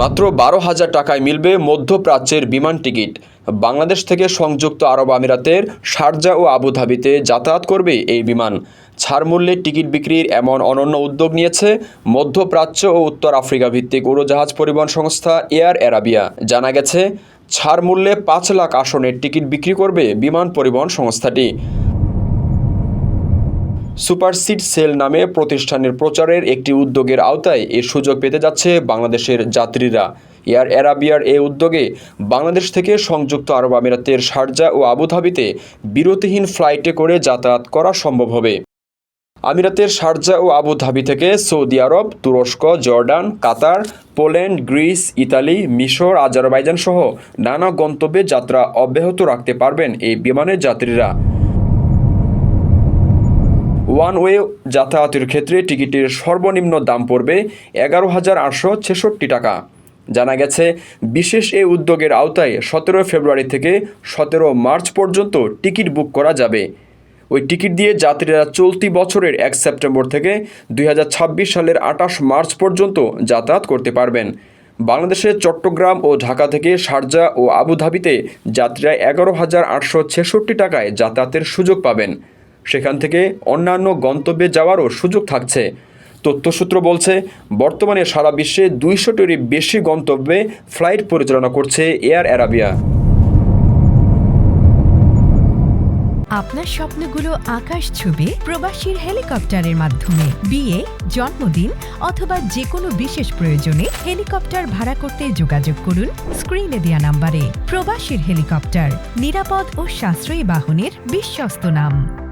মাত্র বারো হাজার টাকায় মিলবে মধ্যপ্রাচ্যের বিমান টিকিট। বাংলাদেশ থেকে সংযুক্ত আরব আমিরাতের শারজা ও আবুধাবিতে যাতায়াত করবে এই বিমান। ছাড় মূল্যে টিকিট বিক্রির এমন অনন্য উদ্যোগ নিয়েছে মধ্যপ্রাচ্য ও উত্তর আফ্রিকা ভিত্তিক উড়োজাহাজ পরিবহন সংস্থা এয়ার অ্যারাবিয়া। জানা গেছে ছাড় মূল্যে পাঁচ লাখ আসনের টিকিট বিক্রি করবে বিমান পরিবহন সংস্থাটি। সুপারসিড সেল নামে প্রতিষ্ঠানের প্রচারের একটি উদ্যোগের আওতায় এ সুযোগ পেতে যাচ্ছে বাংলাদেশের যাত্রীরা। এয়ার অ্যারাবিয়ার এ উদ্যোগে বাংলাদেশ থেকে সংযুক্ত আরব আমিরাতের শারজা ও আবুধাবিতে বিরতিহীন ফ্লাইটে করে যাতায়াত করা সম্ভব হবে। আমিরাতের শারজা ও আবুধাবি থেকে সৌদি আরব, তুরস্ক, Jordan, Qatar, Poland, Greece, Italy, মিশর আজারবাইজান সহ নানা গন্তব্যে যাত্রা অব্যাহত রাখতে পারবেন এই বিমানের যাত্রীরা। ওয়ান ওয়ে যাতায়াতের ক্ষেত্রে টিকিটের সর্বনিম্ন দাম পড়বে এগারো হাজার আটশো ছেষট্টি টাকা। জানা গেছে, বিশেষ এই উদ্যোগের আওতায় সতেরো ফেব্রুয়ারি থেকে সতেরো মার্চ পর্যন্ত টিকিট বুক করা যাবে। ওই টিকিট দিয়ে যাত্রীরা চলতি বছরের এক সেপ্টেম্বর থেকে দুই হাজার ছাব্বিশ সালের আঠাশ মার্চ পর্যন্ত যাতায়াত করতে পারবেন। বাংলাদেশের চট্টগ্রাম ও ঢাকা থেকে শারজা ও আবুধাবিতে যাত্রীরা এগারো হাজার আটশো ছেষট্টি টাকায় যাতায়াতের সুযোগ পাবেন। সেখান থেকে অন্যান্য গন্তব্যে যাওয়ারও সুযোগ থাকছে। তথ্যসূত্র বলছে, বর্তমানে সারা বিশ্বে দুইশোটিরই বেশি গন্তব্যে ফ্লাইট পরিচালনা করছে এয়ার অ্যারাবিয়া। আপনার স্বপ্নগুলো আকাশ ছবি প্রবাসীর হেলিকপ্টারের মাধ্যমে। বিয়ে, জন্মদিন অথবা যে কোনো বিশেষ প্রয়োজনে হেলিকপ্টার ভাড়া করতে যোগাযোগ করুন স্ক্রিনে দেওয়া নাম্বারে। প্রবাসীর হেলিকপ্টার, নিরাপদ ও সাশ্রয়ী বাহনের বিশ্বস্ত নাম।